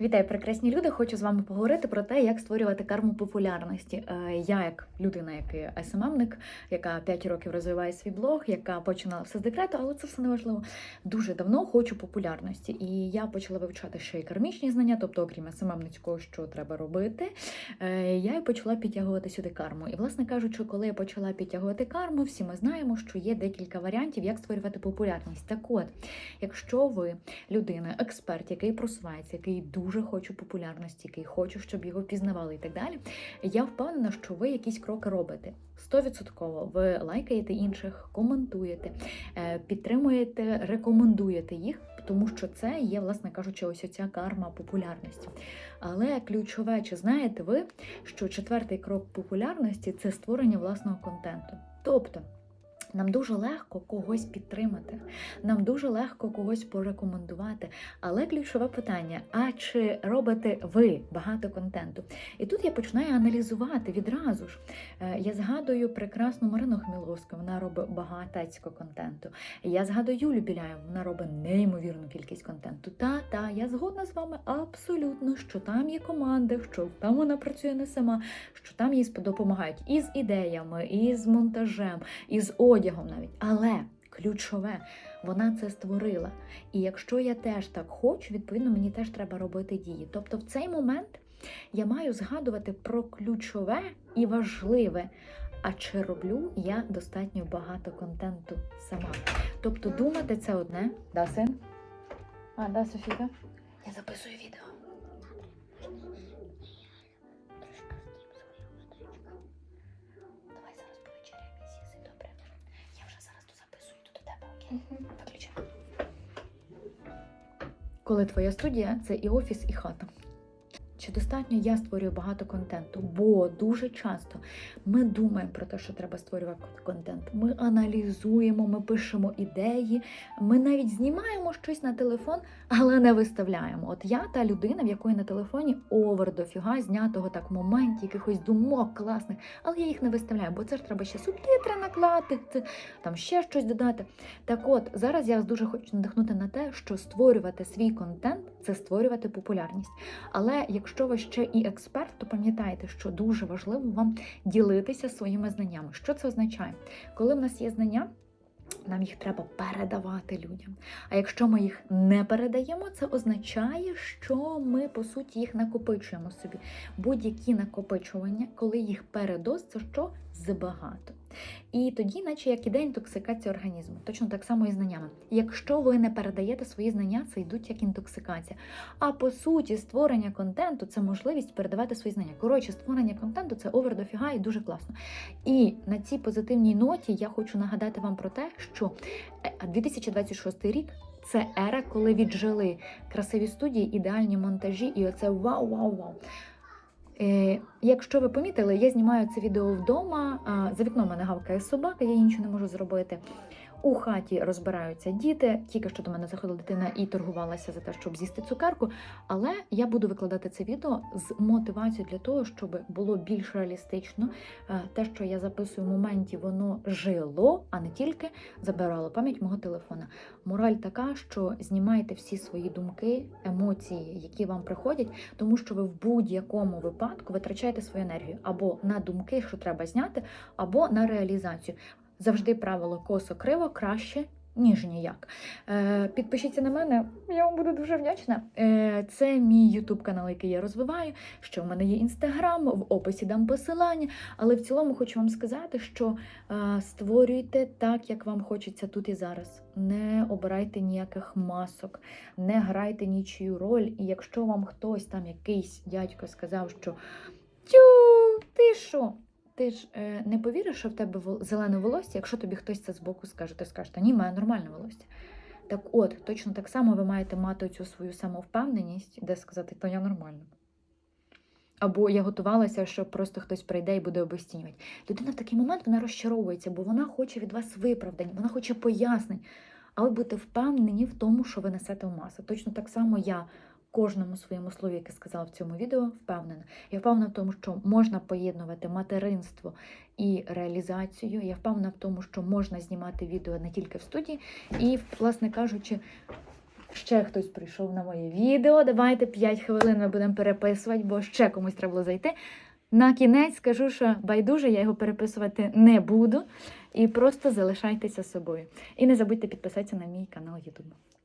Вітаю, прекрасні люди! Хочу з вами поговорити про те, як створювати карму популярності. Е, Я, як людина, який СММник, яка 5 років розвиває свій блог, яка починала все з декрету, але це все не важливо. Дуже давно хочу популярності. І я почала вивчати ще й кармічні знання, тобто, окрім СММницького, що треба робити. е, Я й почала підтягувати сюди карму. І, власне кажучи, коли я почала підтягувати карму, всі ми знаємо, що є декілька варіантів, як створювати популярність. Так от, якщо ви людина, експерт, який просувається, який дуже хоче популярності, який хоче, щоб його пізнавали і так далі. Я впевнена, що ви якісь кроки робите. Стовідсотково ви лайкаєте інших, коментуєте, е, підтримуєте, рекомендуєте їх, тому що це є, власне кажучи, ось оця карма популярності. Але ключове, чи знаєте ви, що четвертий крок популярності це створення власного контенту. Тобто. Нам дуже легко когось підтримати, нам дуже легко когось порекомендувати. Але ключове питання: а чи робите ви багато контенту? І тут я починаю аналізувати відразу ж. Е, Я згадую прекрасну Марину Хміловську, вона робить багатецько контенту. Я згадую Юлю Біляєву, вона робить неймовірну кількість контенту. Та, та, я згодна з вами абсолютно, що там є команди, що там вона працює не сама, що там їй допомагають і з ідеями, і з монтажем, і з одягом навіть. Але ключове, вона це створила. І якщо я теж так хочу, відповідно мені теж треба робити дії. Тобто в цей момент я маю згадувати про ключове і важливе. А чи роблю я достатньо багато контенту сама? Тобто думати це одне, да, син? А, да, Софіка? Я записую відео. Коли твоя студія це і офіс, і хата. Чи достатньо я створюю багато контенту? Бо дуже часто ми думаємо про те, що треба створювати контент. Ми аналізуємо, ми пишемо ідеї, ми навіть знімаємо щось на телефон, але не виставляємо. От я та людина, в якої на телефоні овер дофіга знятого так в моменті, якихось думок класних, але я їх не виставляю, бо це ж треба ще субтитри наклати, там ще щось додати. Так от зараз я вас дуже хочу надихнути на те, що створювати свій контент це створювати популярність. Але якщо ви ще і експерт, то пам'ятайте, що дуже важливо вам ділитися своїми знаннями. Що це означає? Коли в нас є знання, нам їх треба передавати людям. А якщо ми їх не передаємо, це означає, що ми по суті їх накопичуємо собі. Будь-які накопичування, коли їх передоз, це що забагато. І тоді, наче як іде інтоксикація організму, точно так само і знаннями. Якщо ви не передаєте свої знання, це йдуть як інтоксикація. А по суті, створення контенту це можливість передавати свої знання. Коротше, створення контенту це овер дофіга і дуже класно. І на цій позитивній ноті я хочу нагадати вам про те, що е, 2026 рік. Це ера, коли віджили красиві студії, ідеальні монтажі, і оце вау-вау-вау. Е, якщо ви помітили, я знімаю це відео вдома. За вікном мене гавкає собака, я нічого не можу зробити. У хаті розбираються діти. Тільки що до мене заходила дитина і торгувалася за те, щоб з'їсти цукерку. Але я буду викладати це відео з мотивацією для того, щоб було більш реалістично. Е, Те, що я записую в моменті, воно жило, а не тільки забирало пам'ять мого телефона. Мораль така, що знімайте всі свої думки, емоції, які вам приходять, тому що ви в будь-якому випадку витрачаєте свою енергію або на думки, що треба зняти, або на реалізацію. Завжди правило косо криво краще. Ніж ніяк. Е, підпишіться на мене, я вам буду дуже вдячна. Е, це мій Ютуб канал, який я розвиваю. Що в мене є інстаграм, в описі дам посилання. Але в цілому хочу вам сказати, що е, створюйте так, як вам хочеться тут і зараз. Не обирайте ніяких масок, не грайте нічию роль. І якщо вам хтось там якийсь дядько сказав, що тю, ти що? Ти ж е, не повіриш, що в тебе зелене волосся, якщо тобі хтось це збоку скаже, ти скажеш, та ні, мене нормальне волосся. Так от, точно так само ви маєте мати цю свою самовпевненість, де сказати, то я нормальна. Або я готувалася, що просто хтось прийде і буде обесцінювати. Людина в такий момент вона розчаровується, бо вона хоче від вас виправдань, вона хоче пояснень. А ви впевнені в тому, що ви несете в масу. Точно так само я кожному своєму слові, яке сказала в цьому відео, впевнена. Я впевнена в тому, що можна поєднувати материнство і реалізацію. Я впевнена в тому, що можна знімати відео не тільки в студії, і, власне кажучи, Ще хтось прийшов на моє відео. Давайте 5 хвилин ми будемо переписувати, бо ще комусь треба було зайти. На кінець скажу, що байдуже я його переписувати не буду. І просто залишайтеся собою. І не забудьте підписатися на мій канал YouTube.